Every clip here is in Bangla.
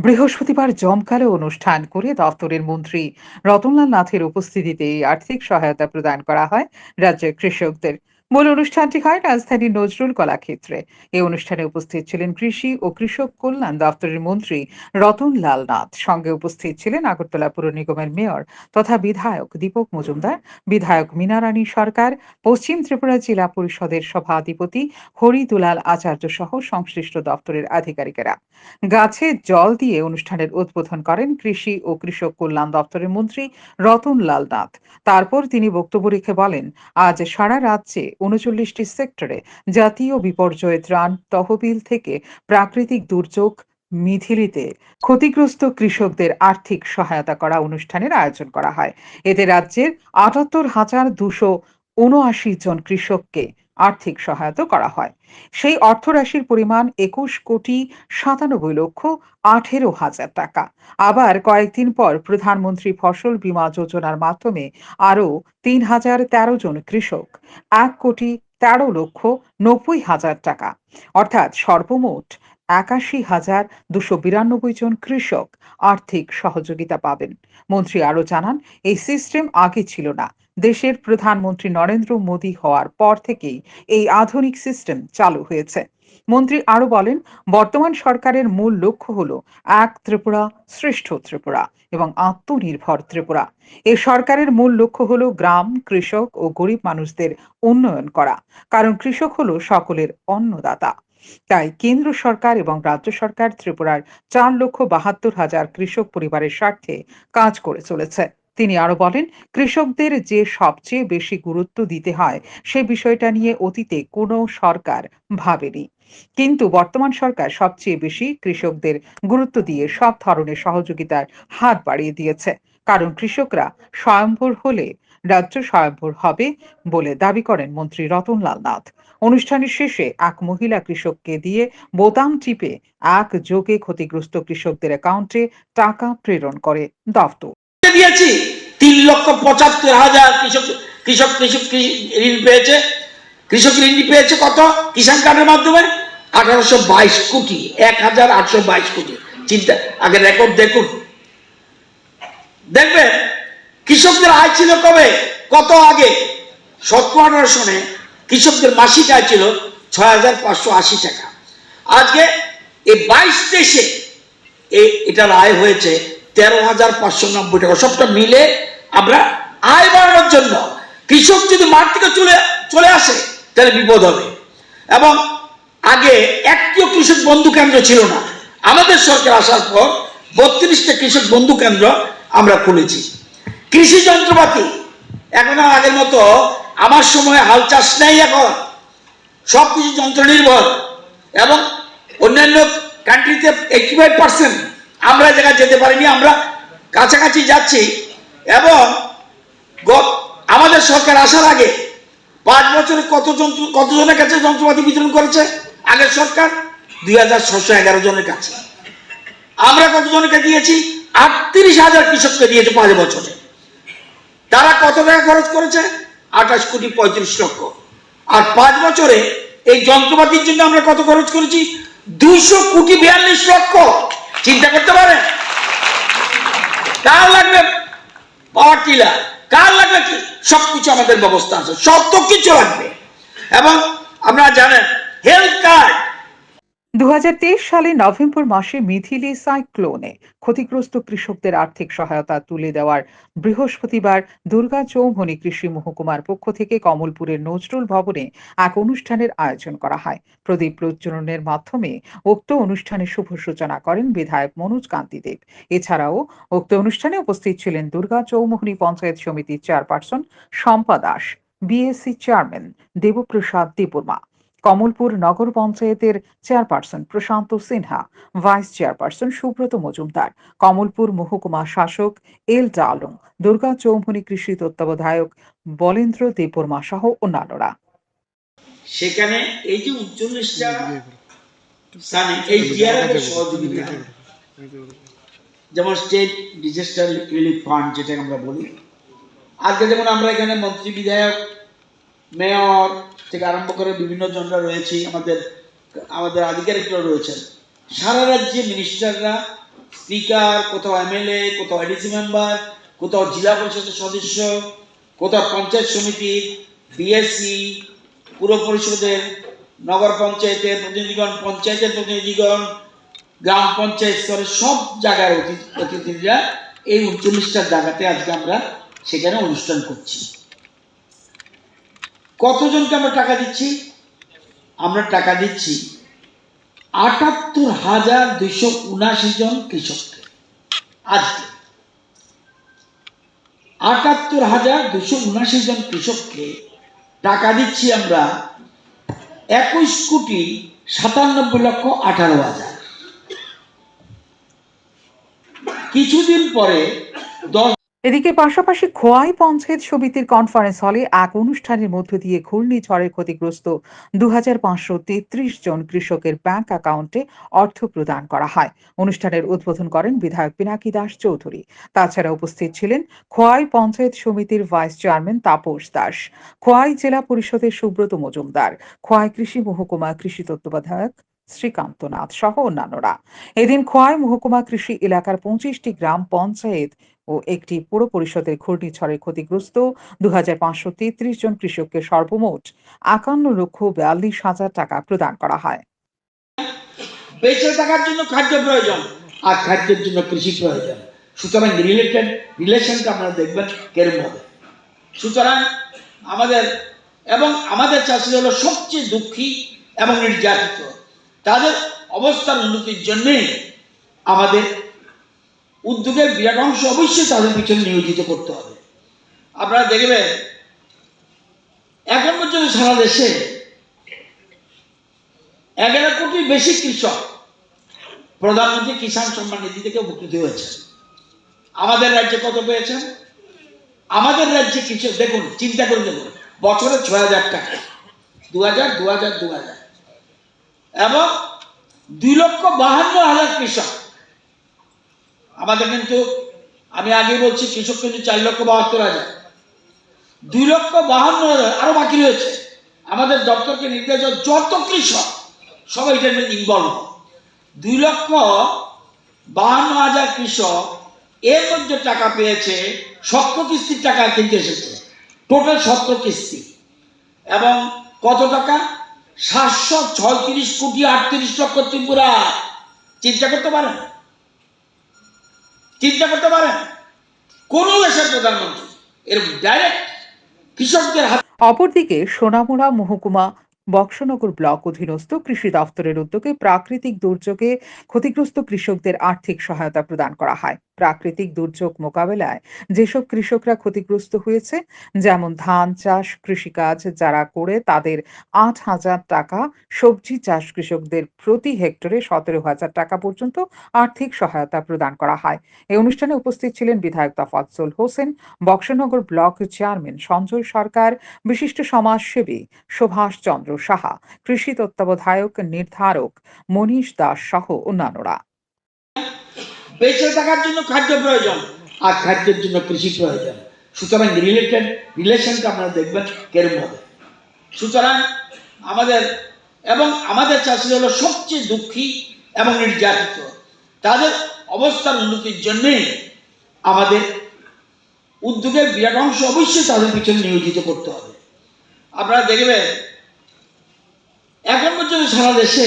বৃহস্পতিবার জমকালো অনুষ্ঠান করে দফতরের মন্ত্রী রতনলাল নাথের উপস্থিতিতে এই আর্থিক সহায়তা প্রদান করা হয় রাজ্যের কৃষকদের। মূল অনুষ্ঠানটি হয় রাজধানীর নজরুল কলাক্ষেত্রে। এই অনুষ্ঠানে উপস্থিত ছিলেন কৃষি ও কৃষক কল্যাণ দপ্তরের মন্ত্রী রতন লাল নাথ। সঙ্গে উপস্থিত ছিলেন আগরতলা পুর নিগমের মেয়র তথা বিধায়ক দীপক মজুমদার, বিধায়ক মিনারানী সরকার, পশ্চিম ত্রিপুরা জেলা পরিষদের সভাধিপতি হরি দুলাল আচার্য সহ সংশ্লিষ্ট দপ্তরের আধিকারিকেরা। গাছে জল দিয়ে অনুষ্ঠানের উদ্বোধন করেন কৃষি ও কৃষক কল্যাণ দপ্তরের মন্ত্রী রতন লাল নাথ। তারপর তিনি বক্তব্য রেখে বলেন, আজ সারা রাজ্যে উনচল্লিশটি সেক্টরে জাতীয় বিপর্যয় ত্রাণ তহবিল থেকে প্রাকৃতিক দুর্যোগ মিথিলিতে ক্ষতিগ্রস্ত কৃষকদের আর্থিক সহায়তা করা অনুষ্ঠানের আয়োজন করা হয়। এতে রাজ্যের আটাত্তর হাজার দুশো উনআশি জন কৃষককে আর্থিক সহায়তা করা হয়। সেই অর্থরাশির পরিমাণ একুশ কোটি সাতানব্বই লক্ষ আঠেরো হাজার টাকা। আবার কয়েকদিন পর প্রধানমন্ত্রী ফসল বীমা যোজনার মাধ্যমে আরও তিন হাজার তেরো জন কৃষক, এক কোটি তেরো লক্ষ নব্বই হাজার টাকা। অর্থাৎ সর্বমোট একাশি হাজার দুশো বিরানব্বই জন কৃষক আর্থিক সহযোগিতা পাবেন। মন্ত্রী আরও জানান, এই সিস্টেম আগে ছিল না। দেশের প্রধানমন্ত্রী নরেন্দ্র মোদী হওয়ার পর থেকেই এই আধুনিক সিস্টেম চালু হয়েছে। মন্ত্রী আরও বলেন, বর্তমান সরকারের মূল লক্ষ্য হল এক ত্রিপুরা শ্রেষ্ঠ ত্রিপুরা এবং আত্মনির্ভর ত্রিপুরা। এ সরকারের মূল লক্ষ্য হল গ্রাম, কৃষক ও গরিব মানুষদের উন্নয়ন করা। কারণ কৃষক হলো সকলের অন্নদাতা। তাই কেন্দ্র সরকার এবং রাজ্য সরকার ত্রিপুরার চার লক্ষ বাহাত্তর হাজার কৃষক পরিবারের স্বার্থে কাজ করে চলেছে। তিনি আরও বলেন, কৃষকদের যে সবচেয়ে বেশি গুরুত্ব দিতে হয় সে বিষয়টা নিয়ে অতীতে কোনো সরকার ভাবেনি। কিন্তু বর্তমান সরকার সবচেয়ে বেশি কৃষকদের গুরুত্ব দিয়ে সব ধরনের সহযোগিতার হাত বাড়িয়ে দিয়েছে। কারণ কৃষকরা স্বয়ম্ভর হলে রাজ্য স্বয়ম্ভর হবে বলে দাবি করেন মন্ত্রী রতনলাল নাথ। অনুষ্ঠানের শেষে এক মহিলা কৃষককে দিয়ে বোতাম টিপে এক যোগে ক্ষতিগ্রস্ত কৃষকদের অ্যাকাউন্টে টাকা প্রেরণ করে দফতর। দিয়েছি? তিন লক্ষ পঁচাত্তর হাজার কৃষক কৃষক কৃষক ঋণ পেয়েছে। কৃষক ঋণ পেয়েছে কত? কিষাণ কার্ডের মাধ্যমে? আঠারোশো বাইশ কোটি, এক হাজার আটশো বাইশ কোটি। চিন্তা, আগে রেকর্ড দেখুন। দেখবেন কৃষকদের আয় ছিল কবে? কত আগে? আঠারো সনে কৃষকদের মাসিক আয় ছিল ছয় হাজার পাঁচশো আশি টাকা। আজকে এই বাইশ দেশে এটার আয় হয়েছে তেরো হাজার পাঁচশো নব্বই টাকা। সবটা মিলে আমরা আয় বাড়ানোর জন্য কৃষক যদি মাঠ থেকে চলে চলে আসে, তাহলে বিপদ হবে। এবং আগে একটিও কৃষক বন্ধু কেন্দ্র ছিল না। আমাদের সরকার আসার পর বত্রিশটা কৃষক বন্ধু কেন্দ্র আমরা খুলেছি। কৃষি যন্ত্রপাতি। এখন আগের মতো আমার সময় হাল চাষ নেই এখন। সব কিছু যন্ত্র নির্ভর এবং অন্যান্য কান্ট্রিতে এইটি ফাইভ পার্সেন্ট আমরা জায়গায় যেতে পারিনি, আমরা কাছাকাছি যাচ্ছি। এবং আমাদের সরকার আসার আগে পাঁচ বছরে কত যন্ত্র, কতজনের কাছে যন্ত্রপাতি বিতরণ করেছে? আগের সরকার দুই হাজার ছশো এগারো জনের কাছে। আমরা কতজনকে দিয়েছি? আটত্রিশ হাজার কৃষককে দিয়েছে পাঁচ বছরে। তারা কত টাকা খরচ করেছে? আঠাশ কোটি পঁয়ত্রিশ লক্ষ। আর পাঁচ বছরে এই যন্ত্রপাতির জন্য আমরা কত খরচ করেছি? দুইশো কোটি বিয়াল্লিশ লক্ষ। চিন্তা করতে পারে কার লাগবে? Power tiller. কার লাগবে কি? সবকিছু আমাদের ব্যবস্থা আছে। সব তো কিছু লাগবে। এবং আপনারা জানেন হেলথ কার্ড দুহাজার তেইশ সালে নভেম্বর মাসে মিথিলি সাইক্লোনে ক্ষতিগ্রস্ত কৃষকদের আর্থিক সহায়তা তুলে দেওয়ার বৃহস্পতিবার দুর্গা চৌমনি কৃষি মহকুমার পক্ষ থেকে কমলপুরের নজরুল ভবনে এক অনুষ্ঠানের আয়োজন করা হয়। প্রদীপ প্রজ্বলনের মাধ্যমে উক্ত অনুষ্ঠানে শুভ সূচনা করেন বিধায়ক মনোজ কান্তি দেব এছাড়াও উক্ত অনুষ্ঠানে উপস্থিত ছিলেন দুর্গা চৌমোহনী পঞ্চায়েত সমিতির chairperson Shampa Das, BSC chairman Debaprasad Debbarma. Kamalpur Nagar পঞ্চায়েতের chairperson Prashanta Sinha, vice chairperson Subrata Majumdar, Kamalpur মহকুমা শাসক এল ডালং দুর্গা চৌমনি কৃষি তত্ত্বাবধায়ক বলেন্দ্র দেববর্মা সহ অন্যান্যরা। সেখানে এই যে উনচল্লিশটা স্থানে এই ডিআরএফ সহযোগিতা, যেমন স্টেট ডিজাস্টার রিলিফ ফান্ড যেটা আমরা বলি, আজকে যেমন আমরা এখানে মন্ত্রী বিধায়ক মেয়র থেকে আরম্ভ করে বিভিন্ন জনরা রয়েছে, আমাদের আমাদের আধিকারিকরা রয়েছেন। সারা রাজ্যে মিনিস্টাররা স্পিকার কোথাও এমএলএ কোথাও এডিসি মেম্বার কোথাও জেলা পরিষদের সদস্য, কোথাও পঞ্চায়েত সমিতির বিএসসি পুর পরিষদের, নগর পঞ্চায়েতের প্রতিনিধিগণ পঞ্চায়েতের প্রতিনিধিগণ, গ্রাম পঞ্চায়েত স্তরের সব জায়গার অতি- অতিথিরা এই উনচল্লিশটা জায়গাতে আজকে আমরা সেখানে অনুষ্ঠান করছি। কতজনকে আমরা টাকা দিচ্ছি? আমরা টাকা দিচ্ছি আটাত্তর হাজার দুইশো উনাশি জন কৃষককে আজকে। আটাত্তর হাজার দুইশো উনাশি জন কৃষককে টাকা দিচ্ছি আমরা একুশ কোটি সাতানব্বই লক্ষ আঠারো হাজার। কিছুদিন পরে দশ এদিকে পাশাপাশি খোয়াই পঞ্চায়েত সমিতির কনফারেন্স হলে এক অনুষ্ঠানের মধ্য দিয়ে ঘূর্ণিঝড়ের ক্ষতিগ্রস্ত দু জন কৃষকের ব্যাংক অ্যাকাউন্টে অর্থ প্রদান করা হয়। অনুষ্ঠানের উদ্বোধন করেন বিধায়ক পিনাকি দাস চৌধুরী। তাছাড়া উপস্থিত ছিলেন খোয়াই পঞ্চায়েত সমিতির ভাইস চেয়ারম্যান তাপস দাস, খোয়াই জেলা পরিষদের সুব্রত মজুমদার, খোয়াই কৃষি মহকুমা কৃষি তত্ত্বাবধায়ক শ্রীকান্ত নাথ সহ অন্যান্যরা। এদিন খোয়াই মহকুমা কৃষি এলাকার পঁচিশটি গ্রাম পঞ্চায়েত ও একটি পুর পরিষদের ঘূর্ণিঝড়ে ক্ষতিগ্রস্ত দুহাজার পাঁচশো তেত্রিশ জন কৃষককে সর্বমোট একান্ন লক্ষ বিয়াল্লিশ হাজার টাকা প্রদান করা হয়। বেঁচে থাকার জন্য খাদ্য প্রয়োজন আর খাদ্যের জন্য কৃষি প্রয়োজন। সুতরাং রিলেটেড রিলেশনটা আপনারা দেখবেন কেরম হবে। সুতরাং আমাদের এবং আমাদের চাষি হলো সবচেয়ে দুঃখী এবং নির্যাতিত। তাদের অবস্থার উন্নতির জন্যে আমাদের উদ্যোগের বিরাট অংশ অবশ্যই তাদের পিছনে নিয়োজিত করতে হবে। আপনারা দেখবেন, এখন পর্যন্ত সারা দেশে এগারো কোটির বেশি কৃষক প্রধানমন্ত্রী কিষাণ সম্মান নিধি থেকে উপকৃত হয়েছে। আমাদের রাজ্যে কত পেয়েছেন আমাদের রাজ্যে কিছু দেখুন, চিন্তা করে দেখুন, বছরে ছয় হাজার টাকা, দু হাজার দু হাজার দু হাজার। এবং দুই লক্ষ বাহান্ন হাজার কৃষক আমাদের কিন্তু, আমি আগে বলছি, কৃষক কিন্তু চার লক্ষ বাহাত্তর হাজার। দুই লক্ষ বাহান্ন হাজার আরও বাকি রয়েছে। আমাদের দপ্তরকে নির্দেশ যত কৃষক, সবাই মধ্যে ইনভলভ দুই লক্ষ বাহান্ন হাজার কৃষক এর মধ্যে টাকা পেয়েছে, সত্তর কিস্তির টাকা কিনতে এসেছে। টোটাল সত্তর কিস্তি। এবং কত টাকা? সাতশো ছয়ত্রিশ কোটি আটত্রিশ লক্ষ ত্রিপুরা। চিন্তা করতে পারেন? চিন্তা করতে পারেন? কোন দেশের প্রধানমন্ত্রী? এর ডাইরেক্ট কৃষকদের হাতে অপরদিকে সোনামুড়া মহকুমা বক্সনগর ব্লক অধীনস্থ কৃষি দফতরের উদ্যোগে প্রাকৃতিক দুর্যোগে ক্ষতিগ্রস্ত কৃষকদের আর্থিক সহায়তা প্রদান করা হয়। প্রাকৃতিক দুর্যোগ মোকাবেলায় যেসব কৃষকরা ক্ষতিগ্রস্ত হয়েছে, যেমন ধান চাষ, কৃষিকাজ যারা করে তাদের আট হাজার টাকা, সবজি চাষ কৃষকদের প্রতি হেক্টরে সতেরো হাজার টাকা পর্যন্ত আর্থিক সহায়তা প্রদান করা হয়। এই অনুষ্ঠানে উপস্থিত ছিলেন বিধায়ক তফাজ্জল হোসেন, বক্সনগর ব্লক চেয়ারম্যান সঞ্জয় সরকার, বিশিষ্ট সমাজসেবী সুভাষ চন্দ্র সাহা, কৃষি তত্ত্বাবধায়ক, নির্ধারক মনীষ দাস সহ অন্যান্যরা। বেঁচে থাকার জন্য খাদ্য প্রয়োজন আর খাদ্যের জন্য কৃষি প্রয়োজন। সুতরাং রিলেটেড রিলেশনটা আপনারা দেখবেন কেরম হবে। সুতরাং আমাদের এবং আমাদের চাষি হলো সবচেয়ে দুঃখী এবং নির্যাতিত। তাদের অবস্থার উন্নতির জন্যে আমাদের উদ্যোগের বিরাট অংশ অবশ্যই তাদের পিছনে নিয়োজিত করতে হবে। আপনারা দেখবেন, এখন পর্যন্ত সারা দেশে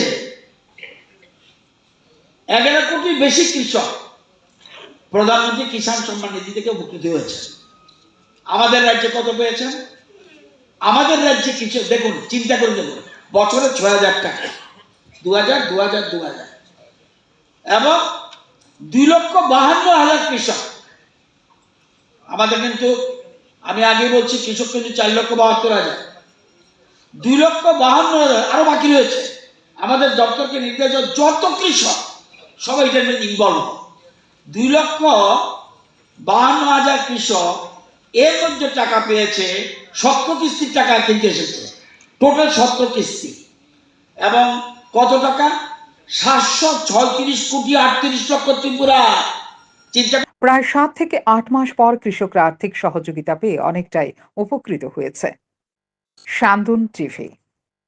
এগারো কোটির বেশি কৃষক প্রধানমন্ত্রী কিষাণ সম্মান নিধি থেকে উপকৃত হয়েছে। আমাদের রাজ্যে কত পেয়েছেন? আমাদের রাজ্যে কিছু, দেখুন, চিন্তা করে দেখুন, বছরে ছয় হাজার টাকা দু হাজার দু হাজার দু হাজার এবং দুই লক্ষ বাহান্ন হাজার কৃষক। আমাদের কিন্তু, আমি আগে বলছি, কৃষক কিন্তু চার লক্ষ বাহাত্তর হাজার। দুই লক্ষ বাহান্ন হাজার, আরও বাকি রয়েছে। আমাদের দপ্তরকে নির্দেশ যত কৃষক, সবাই এটা ইনভলভ দুই লক্ষ বাহান্ন হাজার কৃষক এর মধ্যে টাকা পেয়েছে সত্তর কিস্তির টাকা কিনতে এসেছে। টোটাল সত্তর কিস্তি। এবং কত টাকা? সাতশো ছয়ত্রিশ কোটি আটত্রিশ লক্ষ ত্রিপুরা। চিন্তা প্রায় সাত থেকে আট মাস পর কৃষকরা আর্থিক সহযোগিতা পেয়ে অনেকটাই উপকৃত হয়েছে। শান্দুন টিভি।